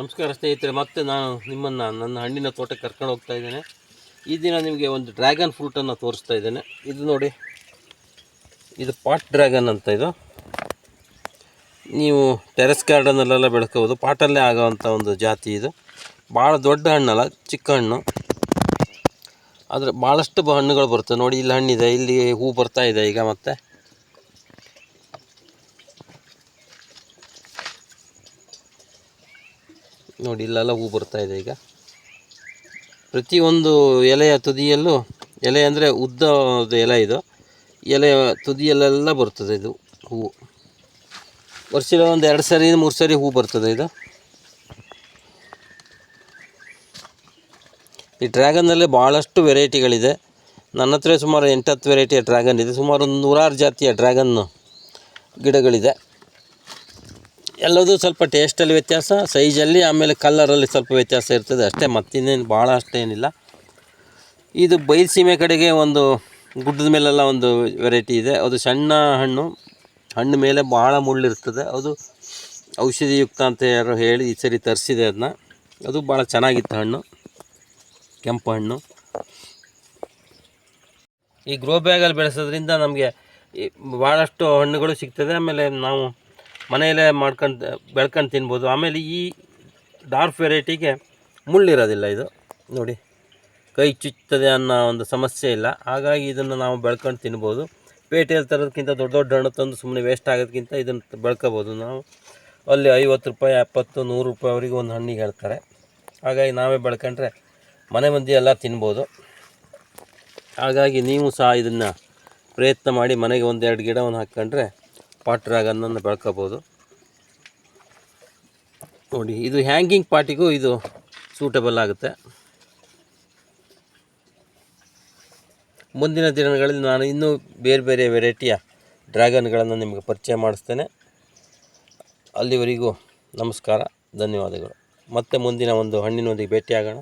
ನಮಸ್ಕಾರ ಸ್ನೇಹಿತರೆ, ಮತ್ತೆ ನಾನು ನಿಮ್ಮನ್ನು, ನನ್ನ ಹಣ್ಣಿನ ತೋಟಕ್ಕೆ ಕರ್ಕೊಂಡು ಹೋಗ್ತಾ ಇದ್ದೇನೆ. ಈ ದಿನ ನಿಮಗೆ ಒಂದು ಡ್ರ್ಯಾಗನ್ ಫ್ರೂಟನ್ನು ತೋರಿಸ್ತಾ ಇದ್ದೇನೆ. ಇದು ನೋಡಿ, ಇದು ಪಾಟ್ ಡ್ರ್ಯಾಗನ್ ಅಂತ ಇದು. ನೀವು ಟೆರೆಸ್ ಗಾರ್ಡನಲ್ಲೆಲ್ಲ ಬೆಳ್ಕೋಬೋದು. ಪಾಟಲ್ಲೇ ಆಗೋವಂಥ ಒಂದು ಜಾತಿ ಇದು. ಭಾಳ ದೊಡ್ಡ ಹಣ್ಣಲ್ಲ, ಚಿಕ್ಕ ಹಣ್ಣು. ಆದರೆ ಭಾಳಷ್ಟು ಹಣ್ಣುಗಳು ಬರ್ತವೆ ನೋಡಿ, ಇಲ್ಲಿ ಹಣ್ಣಿದೆ, ಇಲ್ಲಿ ಹೂ ಬರ್ತಾ ಇದೆ ಈಗ ಮತ್ತೆ. ನೋಡಿ, ಇಲ್ಲೆಲ್ಲ ಹೂ ಬರ್ತಾ ಇದೆ ಈಗ. ಪ್ರತಿಯೊಂದು ಎಲೆಯ ತುದಿಯಲ್ಲೂ, ಎಲೆ ಅಂದರೆ ಉದ್ದದ ಎಲೆ ಇದು. ಎಲೆಯ ತುದಿಯಲ್ಲೆಲ್ಲ ಬರ್ತದೆ ಇದು ಹೂವು ವರ್ಷದ ಒಂದು ಎರಡು ಸರಿ, ಮೂರು ಸರಿ ಹೂ ಬರ್ತದೆ ಇದು. ಈ ಡ್ರ್ಯಾಗನ್ನಲ್ಲೇ ಭಾಳಷ್ಟು ವೆರೈಟಿಗಳಿದೆ. ನನ್ನ ಹತ್ರ ಸುಮಾರು ಎಂಟತ್ತು ವೆರೈಟಿಯ ಡ್ರ್ಯಾಗನ್ ಇದೆ. ಸುಮಾರು ಒಂದು ನೂರಾರು ಜಾತಿಯ ಡ್ರ್ಯಾಗನ್ನು ಗಿಡಗಳಿದೆ. ಎಲ್ಲದೂ ಸ್ವಲ್ಪ ಟೇಸ್ಟಲ್ಲಿ ವ್ಯತ್ಯಾಸ ಸೈಜಲ್ಲಿ ಆಮೇಲೆ ಕಲ್ಲರಲ್ಲಿ ಸ್ವಲ್ಪ ವ್ಯತ್ಯಾಸ ಇರ್ತದೆ ಅಷ್ಟೇ ಮತ್ತಿನ್ನೇನು ಭಾಳ ಅಷ್ಟೇನಿಲ್ಲ. ಇದು ಬಯಲುಸೀಮೆ ಕಡೆಗೆ ಒಂದು ಗುಡ್ಡದ ಮೇಲೆಲ್ಲ ಒಂದು ವೆರೈಟಿ ಇದೆ. ಅದು ಸಣ್ಣ ಹಣ್ಣು ಹಣ್ಣು ಮೇಲೆ ಭಾಳ ಮುಳ್ಳಿರ್ತದೆ ಅದು ಔಷಧಿಯುಕ್ತ ಅಂತ ಯಾರು ಹೇಳಿ ಈ ಸರಿ ತರಿಸಿದೆ ಅದನ್ನ ಅದು ಭಾಳ ಚೆನ್ನಾಗಿತ್ತು ಹಣ್ಣು, ಕೆಂಪು ಹಣ್ಣು. ಈ ಗ್ರೋ ಬ್ಯಾಗಲ್ಲಿ ಬೆಳೆಸೋದ್ರಿಂದ ನಮಗೆ ಭಾಳಷ್ಟು ಹಣ್ಣುಗಳು ಸಿಗ್ತದೆ. ಆಮೇಲೆ ನಾವು ಮನೆಯಲ್ಲೇ ಮಾಡ್ಕೊಂಡು, ಬೆಳ್ಕೊಂಡು ತಿನ್ಬೋದು. ಆಮೇಲೆ ಈ ಡಾರ್ಕ್ ವೆರೈಟಿಗೆ ಮುಳ್ಳಿರೋದಿಲ್ಲ ಇದು. ನೋಡಿ, ಕೈ ಚುಚ್ಚುತ್ತದೆ ಅನ್ನೋ ಒಂದು ಸಮಸ್ಯೆ ಇಲ್ಲ. ಹಾಗಾಗಿ ಇದನ್ನು ನಾವು ಬೆಳ್ಕೊಂಡು ತಿನ್ಬೋದು. ಪೇಟೆಯಲ್ಲಿ ತರೋದಕ್ಕಿಂತ ದೊಡ್ಡ ದೊಡ್ಡ ಹಣ್ಣು ತಂದು ಸುಮ್ಮನೆ ವೇಸ್ಟ್ ಆಗೋದಕ್ಕಿಂತ ಇದನ್ನು ಬೆಳ್ಕೋಬೋದು ನಾವು. ಅಲ್ಲಿ ಐವತ್ತು ರೂಪಾಯಿ, ಎಪ್ಪತ್ತು, ನೂರು ರೂಪಾಯಿವರೆಗೂ ಒಂದು ಹಣ್ಣಿಗೆ ಹೇಳ್ತಾರೆ. ಹಾಗಾಗಿ ನಾವೇ ಬೆಳ್ಕೊಂಡ್ರೆ ಮನೆ ಮಂದಿ ಎಲ್ಲ ತಿನ್ಬೋದು. ಹಾಗಾಗಿ ನೀವು ಸಹ ಇದನ್ನು ಪ್ರಯತ್ನ ಮಾಡಿ ಮನೆಗೆ ಒಂದೆರಡು ಗಿಡವನ್ನು ಹಾಕ್ಕೊಂಡ್ರೆ ಪಾಟ್ ಡ್ರ್ಯಾಗನ್ನನ್ನು ಬೆಳ್ಕೋಬೋದು. ನೋಡಿ, ಇದು ಹ್ಯಾಂಗಿಂಗ್ ಪಾಟಿಗೂ ಇದು ಸೂಟಬಲ್ ಆಗುತ್ತೆ. ಮುಂದಿನ ದಿನಗಳಲ್ಲಿ ನಾನು ಇನ್ನೂ ಬೇರೆ ಬೇರೆ ವೆರೈಟಿಯ ಡ್ರ್ಯಾಗನ್ಗಳನ್ನು ನಿಮಗೆ ಪರಿಚಯ ಮಾಡಿಸ್ತೇನೆ. ಅಲ್ಲಿವರೆಗೂ ನಮಸ್ಕಾರ, ಧನ್ಯವಾದಗಳು. ಮತ್ತೆ ಮುಂದಿನ ಒಂದು ಹಣ್ಣಿನೊಂದಿಗೆ ಭೇಟಿಯಾಗೋಣ.